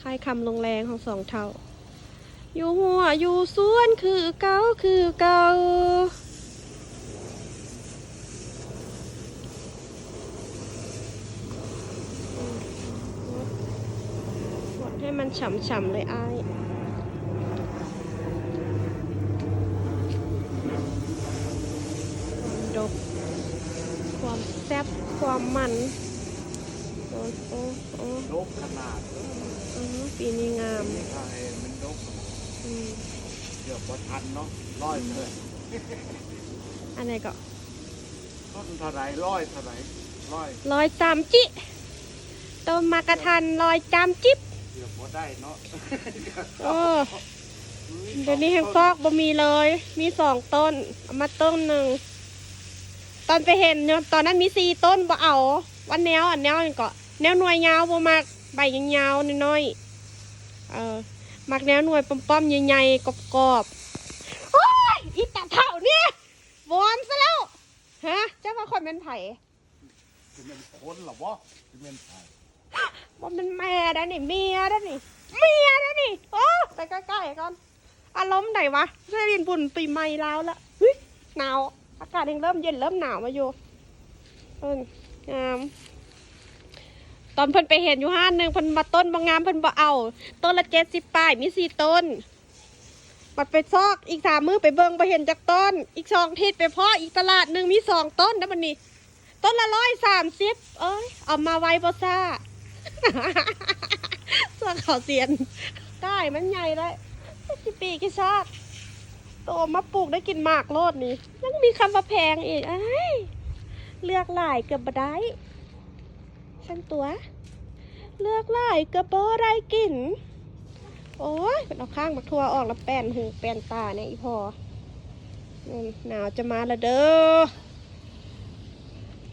คลายคำลงแรงของสองเท่า อยู่หัวอยู่สวนคือเก่าคือเก่าหดให้มันฉ่ำๆเลยไอ้ความดกความแซ่บความมัน โอ้โอ้โอ้ ลบขนาดเออ อือ ปีนี้งามถ้าให้มันลบอืมเกือบว่าทันเนาะร้อยเลยอันไหนก็ต้นเท่าไหรร้อยเท่าไหรร้อยลอยจามจิต้นมากระทันลอยจามจิบเกือบว่าได้เนาะโอ้เดี๋ยวนี้แห้งฟอกบ่มีเลย มีสองต้นเอามาต้นหนึ่งตอนไปเห็นเนี่ยตอนนั้นมีสี่ต้นบ่เอาวันแนวอันแนวอันก็แนวหน่วยยาวบ่มากใบยาวๆน้อยๆ เออมักแนวหน่วยป้อมๆใหญ่ๆกรอบๆโอ้ยอีตาเท่าเนี่ยวอนซะแล้วฮะเจ้าว่าคนเป็นไผจะเป็นคนเหรอวะจะเป็นไผ่ว่ามันแม่ได้นี่เมียได้นี่เมียได้นี่โอ้ไปใกล้ๆก่อนอารมณ์ไหนวะเรื่อนบุญปีใหม่แล้วละเฮ้ยหนาวอากาศยังเริ่มเย็นเริ่มหนาวมาอยู่เอิ้นงาม ตอนเพิ่นไปเห็นอยู่ห้านหนึ่งเพิ่นมาต้นบางงามเพิ่นบ่เอา ต้นละเจ็ดสิบป้ายมีสี่ต้นมัดไปซอกอีกสามมือไปเบิ่งไปเห็นจากต้น อีกสองทิศไปเพาะอีกตลาดหนึ่งมีสองต้นนะบันนี้ ต้นละร้อยสามสิบเอ้ยเอามาไว้บ่ซ่าส่วนเขาเสียนได้มันใหญ่ได้กี่ปีกี่ชาติโตมาปลูกได้กินหมากโลดนี่ยังมีคำว่าแพงอีกเอ้ยเลือกหลายเกือบบ่ได้ ฉันตัว เลือกหลายกือบบ่ได้กิน โอ้ยเอาข้างมาทัวออกแล้วแป้นหูแป้นตาเนี่ยอีพอหนาวจะมาแล้วเด้อ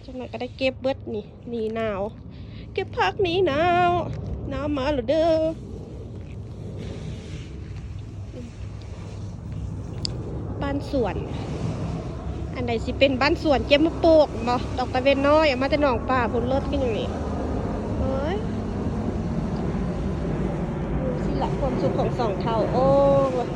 จังหน่อยก็ได้เก็บเบิดนี่หนีหนาว เก็บผักหนีหนาวหนาวมาแล้วเด้อบ้านสวน อันใดสิเป็นบ้านสวนเก็บมาปลูกบ่ดอกตะเวนน้อยมาแต่หนองป่าบนเลิศกันอย่างนี้เฮ้ยดูสิละความสุขของสองเท่าโอ้ย